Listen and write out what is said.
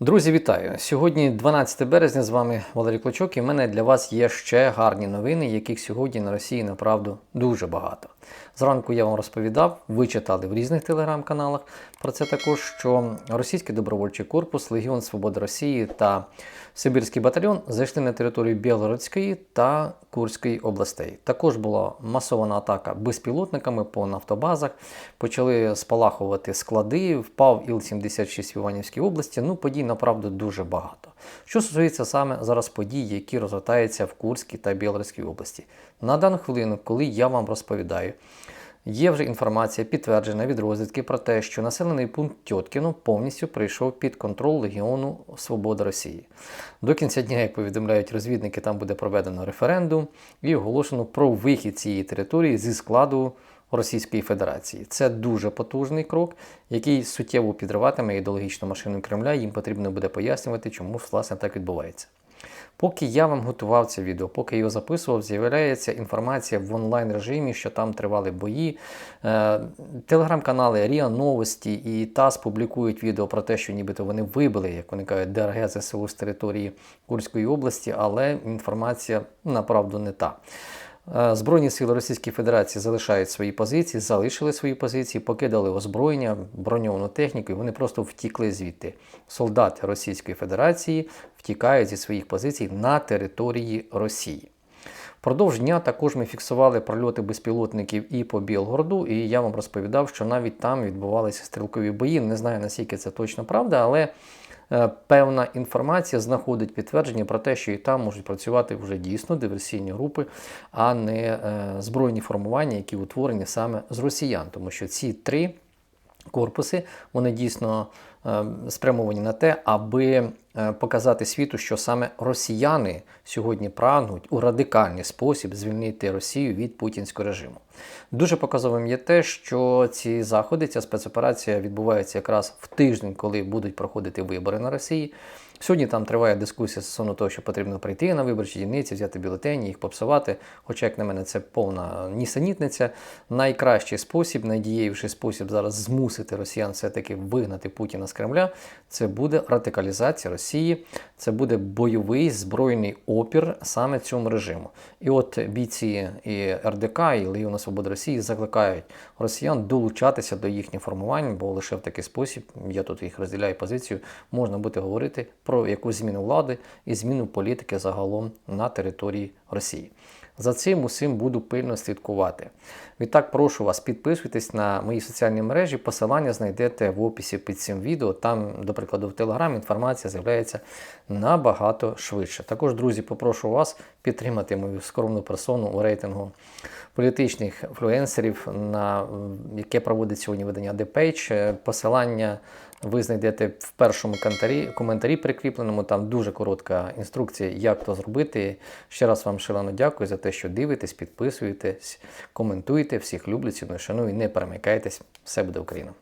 Друзі, вітаю! Сьогодні 12 березня з вами Валерій Клочок, і в мене для вас є ще гарні новини, яких сьогодні на Росії направду дуже багато. Зранку я вам розповідав, ви читали в різних телеграм-каналах про це також, що російський добровольчий корпус, Легіон Свободи Росії та Сибірський батальйон зайшли на територію Білгородської та Курської областей. Також була масована атака безпілотниками по нафтобазах, почали спалахувати склади, впав Іл-76 в Іванівській області. Ну, подій направду дуже багато. Що стосується саме зараз подій, які розгортаються в Курській та Білгородській області. На дану хвилину, коли я вам розповідаю, Є вже інформація, підтверджена від розвідки про те, що населений пункт Тьоткіно повністю прийшов під контроль Легіону Свобода Росії. До кінця дня, як повідомляють розвідники, там буде проведено референдум і оголошено про вихід цієї території зі складу Російської Федерації. Це дуже потужний крок, який суттєво підриватиме ідеологічну машину Кремля. Їм потрібно буде пояснювати, чому власне так відбувається. Поки я вам готував це відео, поки його записував, з'являється інформація в онлайн режимі, що там тривали бої. Е, Телеграм-канали Ріа Новості і ТАСС публікують відео про те, що нібито вони вибили, як вони кажуть, ДРГ ЗСУ з території Курської області, але інформація направду не та. Збройні сили Російської Федерації залишають свої позиції, залишили свої позиції, покидали озброєння, броньовану техніку, і вони просто втікли звідти. Солдати Російської Федерації втікають зі своїх позицій на території Росії. Впродовж дня також ми фіксували прольоти безпілотників і по Білгороду, і я вам розповідав, що навіть там відбувалися стрілкові бої. Не знаю наскільки це точно правда, але певна інформація знаходить підтвердження про те, що і там можуть працювати вже дійсно диверсійні групи, а не е, збройні формування, які утворені саме з росіян, тому що ці три корпуси вони дійсно е, спрямовані на те, аби е, показати світу, що саме росіяни сьогодні прагнуть у радикальний спосіб звільнити Росію від путінського режиму. Дуже показовим є те, що ці заходи, ця спецоперація відбувається якраз в тиждень, коли будуть проходити вибори на Росії. Сьогодні там триває дискусія стосовно того, що потрібно прийти на виборчі дільниці, взяти бюлетені, їх попсувати. Хоча, як на мене, це повна нісенітниця. Найкращий спосіб, найдієвіший спосіб зараз змусити росіян все-таки вигнати Путіна з Кремля. Це буде радикалізація Росії, це буде бойовий збройний опір саме цьому режиму. І от бійці і РДК, і Легіона Свободи Росії закликають росіян долучатися до їхніх формувань, бо лише в такий спосіб, я тут їх розділяю позицію, можна буде говорити про якусь зміну влади і зміну політики загалом на території Росії. За цим усім буду пильно слідкувати. Відтак прошу вас, підписуйтесь на мої соціальні мережі. Посилання знайдете в описі під цим відео. Там, до прикладу, в Телеграм інформація з'являється набагато швидше. Також, друзі, попрошу вас підтримати мою скромну персону у рейтингу політичних інфлюенсерів, на яке проводить сьогодні видання The Page. Посилання ви знайдете в першому коментарі, коментарі прикріпленому. Там дуже коротка інструкція, як то зробити. Ще раз вам шалено дякую за те, що дивитесь, підписуєтесь, коментуєте. Всіх люблю, ціную, шаную, не перемикайтесь. Все буде Україна!